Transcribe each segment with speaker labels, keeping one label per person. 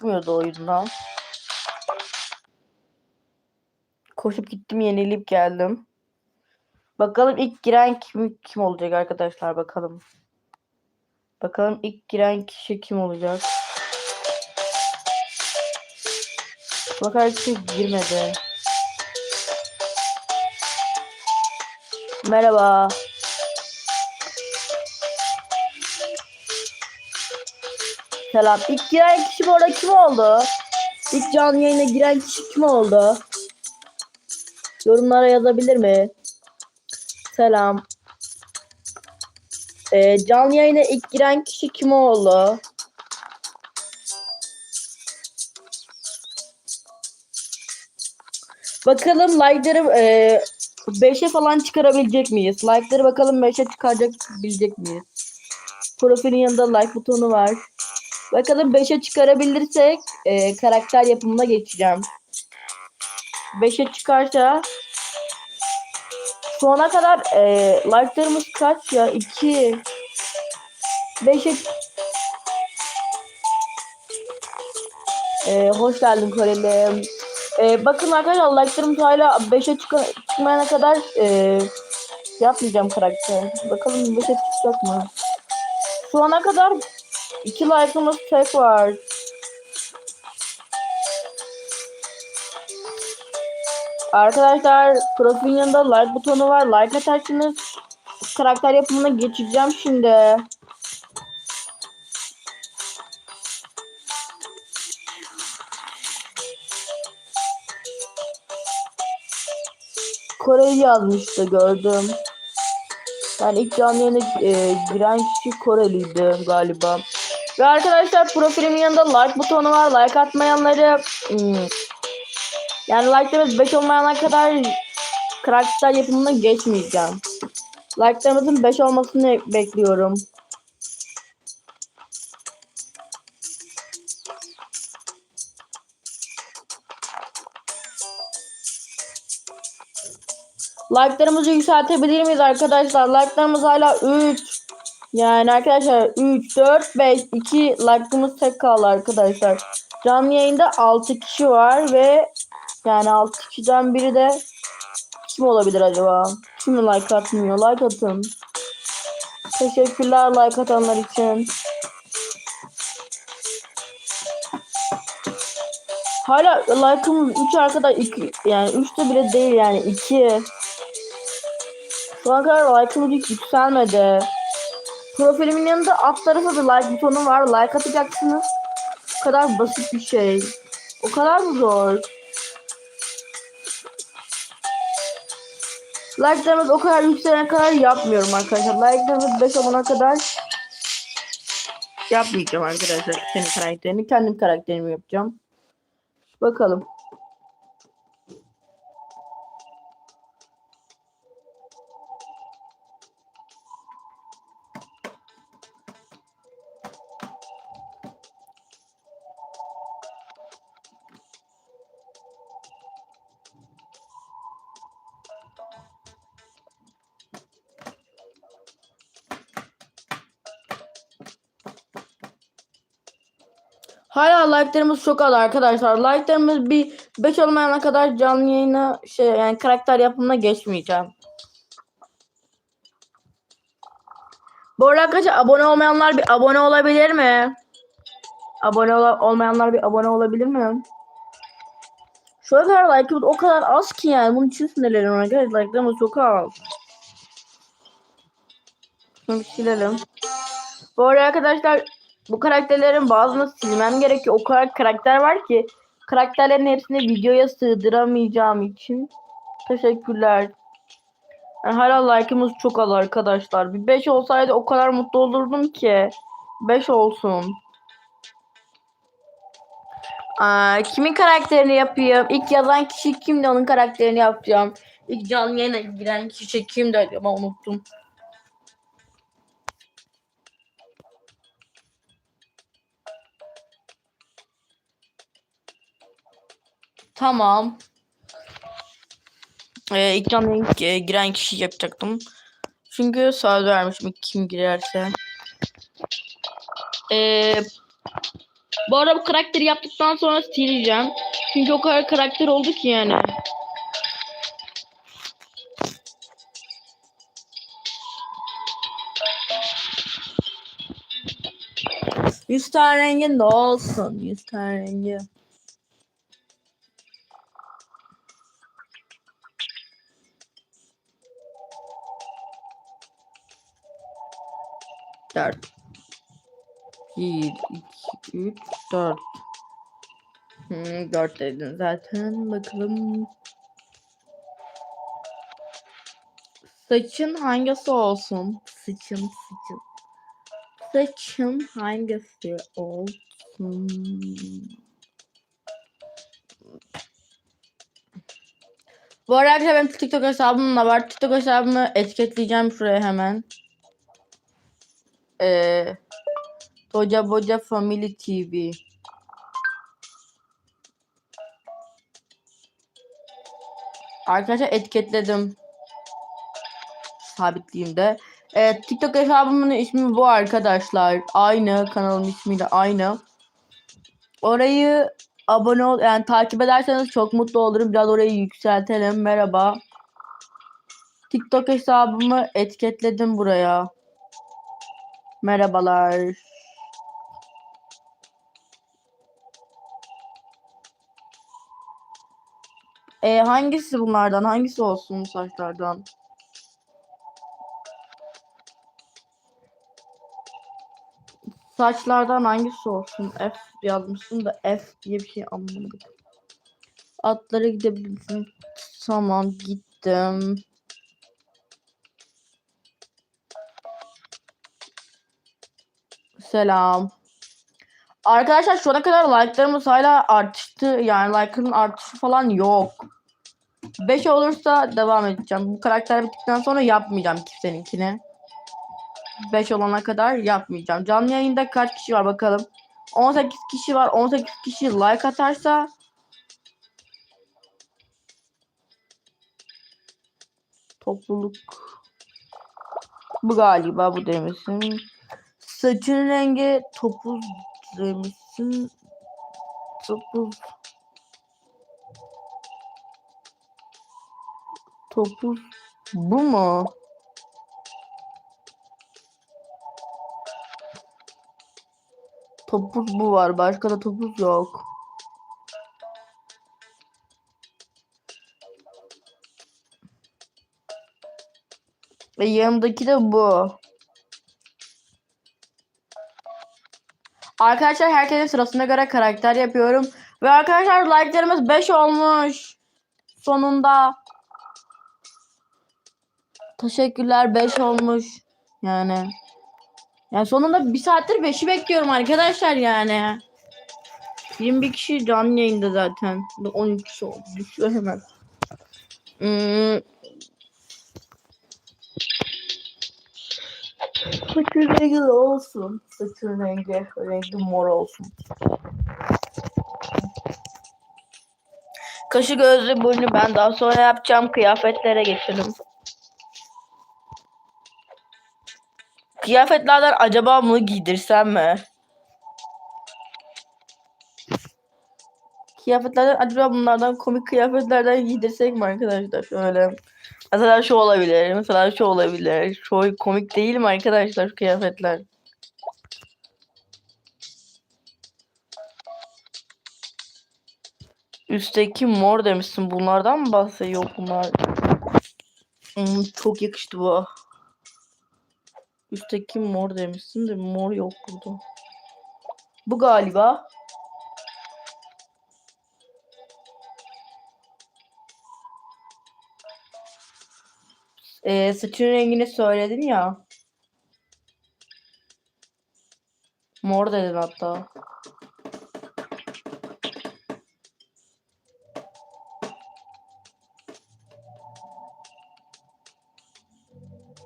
Speaker 1: çıkmıyordu oyundan. Koşup gittim yenilip geldim. Bakalım ilk giren kim, kim olacak arkadaşlar bakalım. Bakalım ilk giren kişi kim olacak. Bak herkes girmedi. Merhaba. Selam. İlk giren kişi bu arada kim oldu? İlk canlı yayına giren kişi kim oldu? Yorumlara yazabilir mi? Selam. Ee, canlı yayına ilk giren kişi kim oldu? Bakalım like'ları e, 5'e falan çıkarabilecek miyiz? Like'ları bakalım 5'e çıkaracak bilecek miyiz? Profilin yanında like butonu var. Bakalım 5'e çıkarabilirsek e, karakter yapımına geçeceğim. 5'e çıkarsa şu ana kadar e, like'larımız kaç ya? 2 5'e e, hoş geldin Koreli. E, bakın arkadaşlar like'larımız hala 5'e çık çıkmayana kadar e, yapmayacağım karakter. Bakalım 5'e çıkacak mı? Şu ana kadar 2 like'ımız tek var. Arkadaşlar profilin yanında like butonu var. Like atarsanız karakter yapımına geçeceğim şimdi. Koreli yazmıştı gördüm. Yani ilk canlı yayına e, giren kişi Koreliydi galiba. Ve arkadaşlar profilimin yanında like butonu var. Like atmayanları hmm, yani like'larımız 5 olmayana kadar karakter yapımına geçmeyeceğim. Like'larımızın 5 olmasını bekliyorum. Like'larımızı yükseltebilir miyiz arkadaşlar? Like'larımız hala 3. Yani arkadaşlar 3, 4, 5, 2 like'ımız tek kaldı arkadaşlar. Canlı yayında 6 kişi var ve yani 6 kişiden biri de kim olabilir acaba? Kim like atmıyor? Like atın. Teşekkürler like atanlar için. Hala like'ımız 3 arkadaş 2 yani 3 de bile değil yani 2. Şu an kadar like'ımız hiç yükselmedi. Profilimin yanında alt tarafı da like butonu var. Like atacaksınız. O kadar basit bir şey. O kadar mı zor? Like'larımız o kadar yükselene kadar yapmıyorum arkadaşlar. Like'larımız 5 olana kadar yapmayacağım arkadaşlar. Senin karakterini kendim karakterimi yapacağım. Bakalım. Hala like'larımız çok az arkadaşlar. Like'larımız bir 5 olmayana kadar canlı yayına şey yani karakter yapımına geçmeyeceğim. Bu arada arkadaşlar abone olmayanlar bir abone olabilir mi? Abone ol olmayanlar bir abone olabilir mi? Şu kadar like'ımız o kadar az ki yani. Bunun için sinirleniyorum arkadaşlar. Like'larımız çok az. Şunu silelim. Bu arada arkadaşlar bu karakterlerin bazılarını silmem gerekiyor. O kadar karakter var ki karakterlerin hepsini videoya sığdıramayacağım için teşekkürler. Yani hala like'ımız çok az arkadaşlar. Bir 5 olsaydı o kadar mutlu olurdum ki. 5 olsun. Aa, kimin karakterini yapayım? İlk yazan kişi kimdi? Onun karakterini yapacağım. İlk canlı yayına giren kişi kimdi acaba? Unuttum. Tamam. Ee, ilk canlı e, giren kişi yapacaktım. Çünkü söz vermişim kim girerse. Ee, Bu arada bu karakteri yaptıktan sonra sileceğim. Çünkü o kadar karakter oldu ki yani. Yüz tane rengin de olsun. Yüz tane rengi. Dört. Bir, iki, üç, dört. Hmm, dört dedin zaten. Bakalım. Saçın hangisi olsun? Saçın, saçın. Saçın hangisi olsun? Bu arada arkadaşlar benim TikTok hesabım da var. TikTok hesabımı etiketleyeceğim şuraya hemen. Ee, Toca Boca Family TV. Arkadaşlar etiketledim. Sabitleyeyim de. Evet, TikTok hesabımın ismi bu arkadaşlar. Aynı kanalın ismiyle aynı. Orayı abone ol yani takip ederseniz çok mutlu olurum. Biraz orayı yükseltelim. Merhaba. TikTok hesabımı etiketledim buraya. Merhabalar. E, hangisi bunlardan? Hangisi olsun bu saçlardan? Saçlardan hangisi olsun? F yazmışsın da F diye bir şey anlamadım. Atlara gidebilirsin. Tamam gittim. Selam. Arkadaşlar şu ana kadar like'larımız hala arttı. Yani like'ın artışı falan yok. 5 olursa devam edeceğim. Bu karakter bittikten sonra yapmayacağım kimseninkini. 5 olana kadar yapmayacağım. Canlı yayında kaç kişi var bakalım. 18 kişi var. 18 kişi like atarsa topluluk bu galiba bu demişsin. Saçın rengi topuz demişsin. Topuz topuz bu mu? Topuz bu var. Başka da topuz yok. Ve yanımdaki de bu. Arkadaşlar herkesin sırasına göre karakter yapıyorum. Ve arkadaşlar like'larımız 5 olmuş. Sonunda. Teşekkürler 5 olmuş. Yani. Yani sonunda bir saattir 5'i bekliyorum arkadaşlar yani. 21 kişi canlı yayında zaten. 13 kişi oldu. Düşüyor hemen. Hmm. Saçın rengi olsun. Saçın rengi, rengi mor olsun. Kaşı gözlü burnu ben daha sonra yapacağım. Kıyafetlere geçelim. Kıyafetlerden acaba bunu giydirsem mi? Kıyafetlerden acaba bunlardan komik kıyafetlerden giydirsek mi arkadaşlar? Şöyle. Mesela şu olabilir. Mesela şu olabilir. Şu komik değil mi arkadaşlar şu kıyafetler? Üstteki mor demişsin. Bunlardan mı bahsediyor bunlar? Hmm, çok yakıştı bu. Üstteki mor demişsin de mor yok burada. Bu galiba. Ee, saçın rengini söyledin ya. Mor dedin hatta.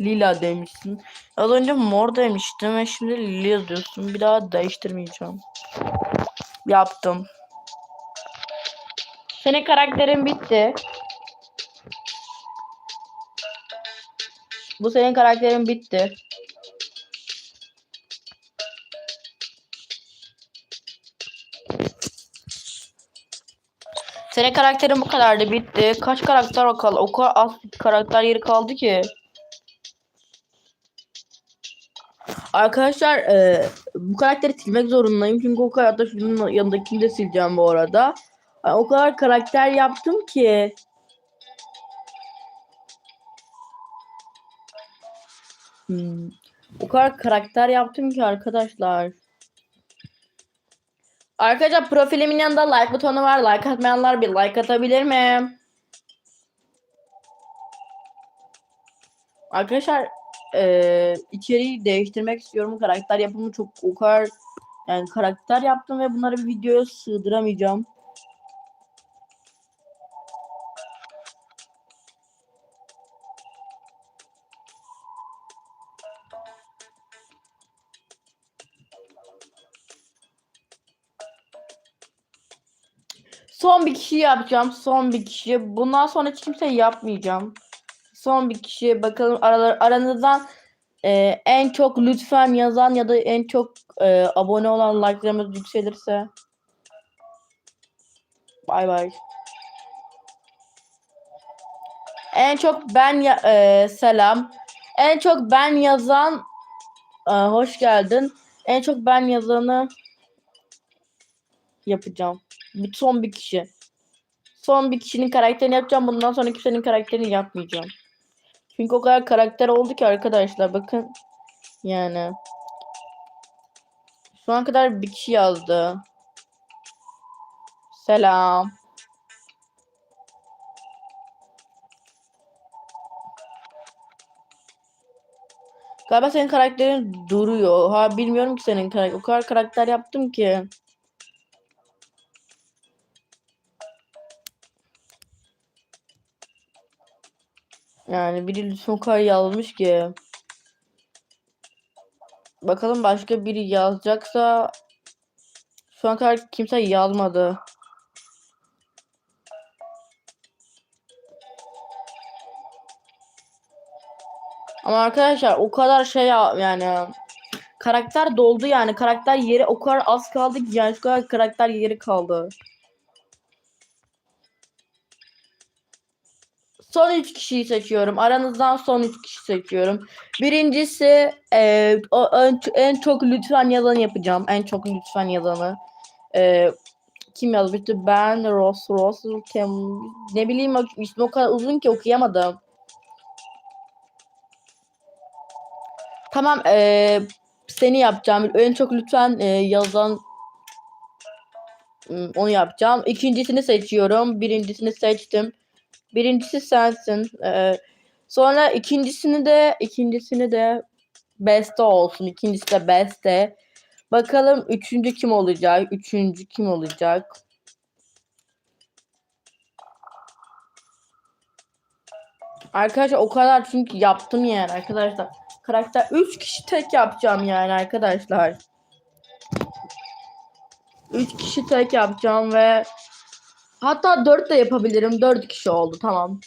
Speaker 1: Lila demişsin. Az önce mor demiştim ve şimdi lila yazıyorsun. Bir daha değiştirmeyeceğim. Yaptım. Senin karakterin bitti. Bu senin karakterin bitti. Senin karakterin bu kadardı bitti. Kaç karakter o kaldı? O kadar az karakter yeri kaldı ki. Arkadaşlar e, bu karakteri silmek zorundayım. Çünkü o kadar da şunun yanındakini de sileceğim bu arada. O kadar karakter yaptım ki. Hmm. O kadar karakter yaptım ki arkadaşlar. Arkadaşlar profilimin yanında like butonu var. Like atmayanlar bir like atabilir mi? Arkadaşlar eee içeriği değiştirmek istiyorum. Karakter yapımı çok o kadar yani karakter yaptım ve bunları bir videoya sığdıramayacağım. Son bir kişi yapacağım. Son bir kişi. Bundan sonra hiç kimse yapmayacağım. Son bir kişi. Bakalım aralar, aranızdan e, en çok lütfen yazan ya da en çok e, abone olan like'larımız yükselirse. Bay bay. En çok ben ya, e, selam. En çok ben yazan e, hoş geldin. En çok ben yazanı yapacağım. Bir son bir kişi. Son bir kişinin karakterini yapacağım. Bundan sonra kimsenin karakterini yapmayacağım. Çünkü o kadar karakter oldu ki arkadaşlar. Bakın. Yani. Şu an kadar bir kişi yazdı. Selam. Galiba senin karakterin duruyor. Ha bilmiyorum ki senin karakter. O kadar karakter yaptım ki. Yani biri kadar yazmış ki. Bakalım başka biri yazacaksa şu an kadar kimse yazmadı. Ama arkadaşlar o kadar şey ya- yani karakter doldu yani karakter yeri o kadar az kaldı ki yani şu kadar karakter yeri kaldı. Son üç kişiyi seçiyorum. Aranızdan son üç kişi seçiyorum. Birincisi e, o, en, en çok lütfen yazanı yapacağım. En çok lütfen yazanı. E, kim yazmıştı? Ben, Ross, Ross, Tem, ne bileyim ismi o kadar uzun ki okuyamadım. Tamam e, seni yapacağım. En çok lütfen e, yazan onu yapacağım. İkincisini seçiyorum. Birincisini seçtim. Birincisi sensin. Ee, sonra ikincisini de ikincisini de beste olsun. İkincisi de beste. Bakalım üçüncü kim olacak? Üçüncü kim olacak? Arkadaşlar o kadar çünkü yaptım yani arkadaşlar. Karakter 3 kişi tek yapacağım yani arkadaşlar. 3 kişi tek yapacağım ve hatta 4 de yapabilirim. 4 kişi oldu tamam.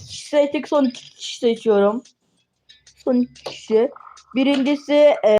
Speaker 1: Seçtik son 2 kişi seçiyorum. Son 2 kişi. Birincisi e,